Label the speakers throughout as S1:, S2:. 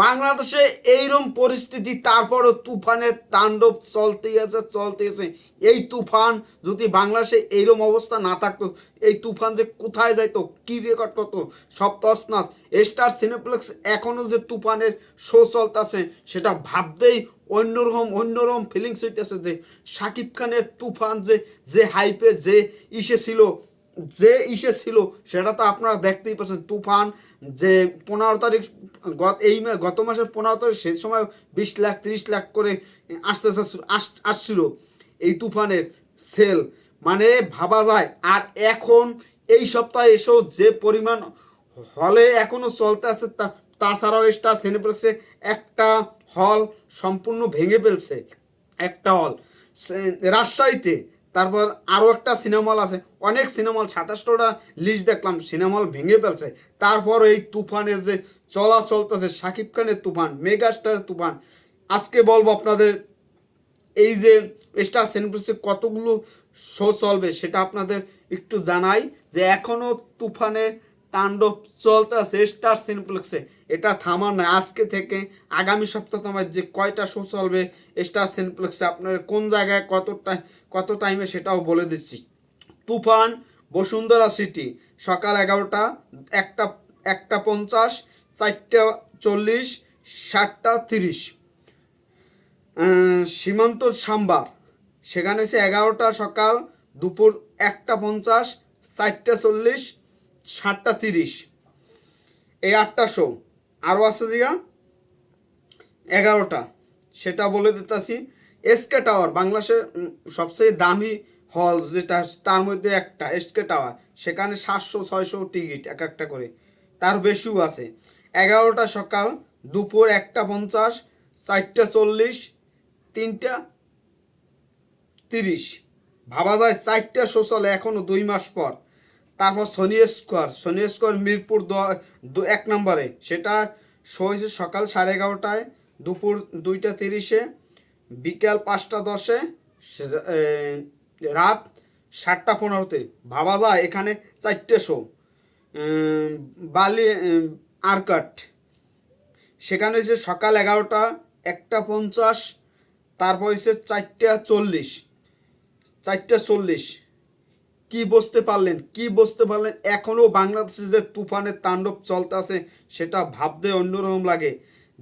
S1: বাংলাদেশে এইরকম পরিস্থিতি, তারপরও তুফানের তাণ্ডব চলতেই আছে চলতেই আছে। এই তুফান যদি বাংলাদেশে এইরকম অবস্থা না থাকতো, এই তুফান যে কোথায় যাইতো, কি রেকর্ড করতো, সব স্টার সিনেপ্লেক্স এখনও যে তুফানের শো চলতেছে, সেটা ভাবতেই অন্যরকম অন্যরকম ফিলিংস হইতেছে যে শাকিব খানের তুফান যে যে হাইপে যে ইসে ছিল যে ইসে ছিল, সেটা তো আপনারা দেখতেই পাচ্ছেন। তুফান যে পনেরো তারিখ, গত এই গত মাসের পনেরো তারিখ, সেই সময় বিশ লাখ, তিরিশ লাখ করে আসতে আসছিল এই তুফানের সেল। মানে ভাবা যায়, আর এখন এই সপ্তাহে এসেও যে পরিমাণ হলে এখনও চলতে আছে, তা, তাছাড়াও স্টার সিনেপ্লেক্সে একটা হল সম্পূর্ণ ভেঙে ফেলছে। একটা হল। রাজশাহীতে তারপর আরও একটা সিনেমা হল আছে। অনেক সিনেমা হল সাতাশটা লিস্ট দেখলাম সিনেমা হল ভেঙে ফেলছে। তারপর এই তুফানের যে চলা চলতেছে শাকিব খানের তুফান, মেগাস্টার তুফান। আজকে বলব আপনাদের, এই যে স্টার সিনেপ্লেক্সে কতগুলো শো চলবে সেটা আপনাদের একটু জানাই যে এখনও তুফানের তাণ্ডব চলতে আছে স্টার সিনপ্লেক্সে এটা থামার নয়, আজকে থেকে আগামী সপ্তাহ তোমার যে কয়টা শো চলবে স্টার সিনপ্লেক্সে আপনার কোন জায়গায় কত কত টাইমে সেটাও বলে দিচ্ছি। তুফান, বসুন্ধরা সিটি সকাল এগারোটা, একটা একটা পঞ্চাশ, চারটা চল্লিশ, সাতটা তিরিশ। সীমান্ত সাম্বার, সেখানে হচ্ছে এগারোটা সকাল, দুপুর একটা পঞ্চাশ, চারটা চল্লিশ সাতটা তিরিশ। এই আটটা শো আরও আছে জিয়া? এগারোটা। সেটা বলে দিতেছি। এসকে টাওয়ার বাংলাদেশের সবচেয়ে দামি হল যেটা তার মধ্যে একটা এসকে টাওয়ার সেখানে সাতশো, ছয়শো টিকিট এক একটা করে। তার বেশিও আছে। এগারোটা সকাল, দুপুর একটা পঞ্চাশ, চারটা চল্লিশ, তিনটা তিরিশ। ভাবা যায় চারটা শো চলে এখনও দুই মাস পর। তারপর Sony square Sony square Mirpur দ- এক নম্বরে। সেটা শো হয়েছে সকাল সাড়ে এগারোটায়, দুপুর দুইটা তিরিশে, বিকাল পাঁচটা দশে রাত সাতটা পনেরোতে। ভাবা যায় এখানে চারটে শো বালি আরকাট। সেখানে হয়েছে সকাল এগারোটা, একটা পঞ্চাশ, তারপর হয়েছে চারটা চল্লিশ চারটা চল্লিশ। কি বুঝতে পারলেন, কি বুঝতে পারলেন? এখনও বাংলাদেশে যে তুফানের তাণ্ডব চলতে আছে, সেটা ভাবতে অন্যরকম লাগে।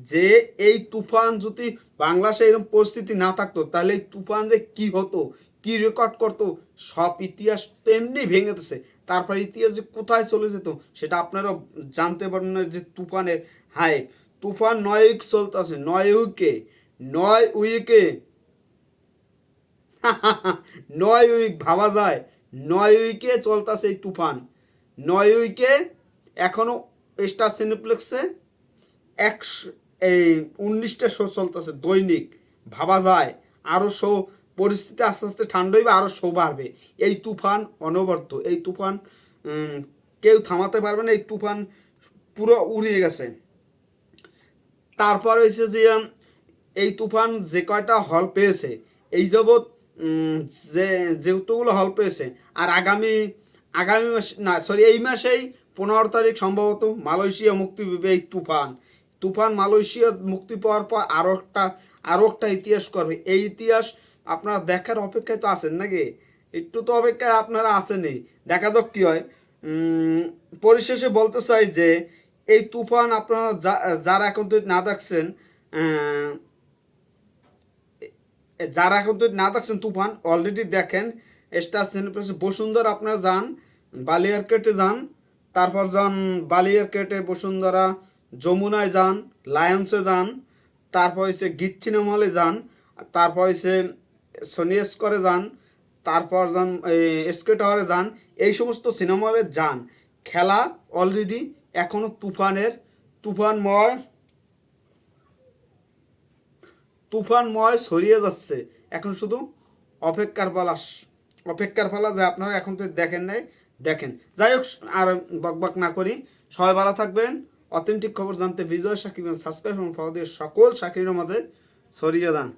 S1: যে এই তুফান যদি বাংলাদেশে এরকম পরিস্থিতি না থাকতো, তাহলে এই তুফান যে কি হতো, কি রেকর্ড করতো, সব ইতিহাস তেমনি ভেঙেতেছে তারপর ইতিহাস যে কোথায় চলে যেত, সেটা আপনারা জানতে পারবেন না যে তুফানের হাই তুফান নয় উইক চলতেছে নয় উইকে নয় উইকে। নয় উইক ভাবা যায়। নয় উইকে চলতেছে এই তুফান। নয় উইকে এখনও স্টার সিনেপ্লেক্সে একশো, এই উনিশটা শো চলতেছে দৈনিক। ভাবা যায় আরও শো, পরিস্থিতি আস্তে আস্তে ঠান্ডা হইবে আরও শো বাড়বে। এই তুফান অনবর্ত, এই তুফান কেউ থামাতে পারবে না, এই তুফান পুরো উড়িয়ে গেছে। তারপর হয়েছে যে, এই তুফান যে কয়টা হল পেয়েছে, এই যাবৎ যে যেহেতুগুলো হল পেয়েছে। আর আগামী আগামী মাস, না সরি এই মাসেই পনেরো তারিখ সম্ভবত মালয়েশিয়া মুক্তি পাবে এই তুফান। তুফান মালয়েশিয়া মুক্তি পাওয়ার পর আরও একটা আরও একটা ইতিহাস করবে। এই ইতিহাস আপনারা দেখার অপেক্ষায় তো আছেন নাকি? একটু তো অপেক্ষায় আপনারা আছেনই। দেখা যাক কী হয়। পরিশেষে বলতে চাই যে, এই তুফান আপনারা যা- যারা এখন তো না দেখছেন যারা এখন না দেখছেন, তুফান অলরেডি দেখেন স্টার সিনেপ্লেক্স বসুন্ধরা আপনারা যান, বালিয়ারকেটে যান, তারপর যান বালিয়ারকেটে, বসুন্ধরা, যমুনায় যান লায়ন্সে যান, তারপর হচ্ছে গীত সিনেমা হলে যান, তারপর হচ্ছে সনি স্কোয়ারে যান, তারপর যান এসকে টাওয়ারে যান, এই সমস্ত সিনেমা হলে যান। খেলা অলরেডি এখনও তুফানের, তুফানময় তুফানময় ছড়িয়ে যাচ্ছে। এখন শুধু অপেক্ষার পালা অপেক্ষার পালা যে আপনারা এখন তো দেখেন নাই, দেখেন। যাই হোক, আর বকবক না করি। সবাই ভালো থাকবেন। অথেন্টিক খবর জানতে বিজয় সাকিব সাবস্ক্রাইব এবং সকল সাকিরের মধ্যে ছড়িয়ে দেন।